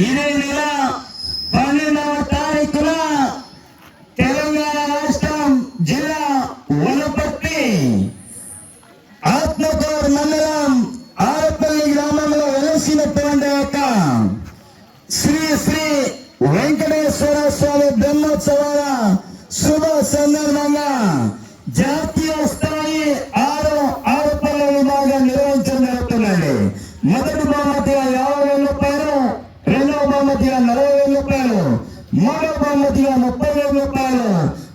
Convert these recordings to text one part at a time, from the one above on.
ఇదే నెల పన్నెండవ తారీఖున తెలంగాణ రాష్ట్రం జిల్లా వనపర్తి ఆత్మకూరు మండలం ఆరపల్లి గ్రామంలో వెలసినటువంటి ఒక శ్రీ శ్రీ వెంకటేశ్వర స్వామి బ్రహ్మోత్సవాల శుభ సందర్భంగా జాతీయ స్థాయి ఆరు ఆరుపల్ల విభాగం నిర్వహించడం జరుగుతున్నది. మొదటి బహుమతిగా యాభై వేల రూపాయలు రెండవ బహుమతిగా నలభై వేల రూపాయలు. మూడవ బహుమతిగా ముప్పై వేల రూపాయలు.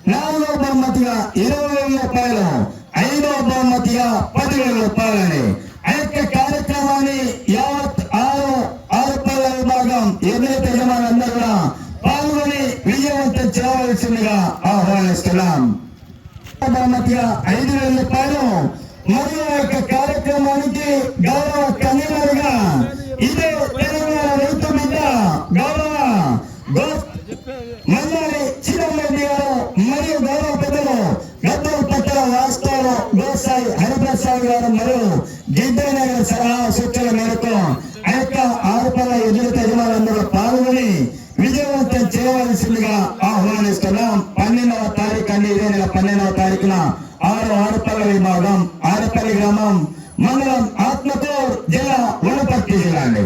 నాలుగవ బహుమతిగా ఇరవై వేల రూపాయలు. ఐదవ బహుమతిగా పదివేల రూపాయలని ఆ యొక్క కార్యక్రమాన్ని యావత్ ఆరు ఆరు పల్ల విభాగం ఏదైతే యజమాని అందరూ కూడా పాల్గొని విజయవంతం చేయవలసిందిగా ఆహ్వానిస్తున్నాం. బహుమతిగా ఐదు వేల రూపాయలు. మరియు యొక్క కార్యక్రమానికి గౌరవ కన్వీనర్గా ఇదే తెలంగాణ రైతు బిడ్డ గౌరవ గో మల్లారి చిరంరెడ్డి గారు మరియు గౌరవ పెద్దలు గద్దల పట్టణ రాష్ట్రాల వ్యవసాయ హరిప్రసాద్ గారు మరియు గిద్దనగర్ సలహా సూచనల మేరకు ఆ యొక్క ఆరుపల్ల ఎదురుత యజమానులందరూ పాల్గొని విజయవంతం చేయవలసిందిగా ఆహ్వానిస్తున్నాం. పన్నెండవ తారీఖు అండి ఇదే నెల పన్నెండవ తారీఖున ఆరు ఆరుపల్ల విభాగం ఆరుపల్లి గ్రామం మండలం ఆత్మకూర్ జిల్లా వనపర్తి జిల్లా అండి.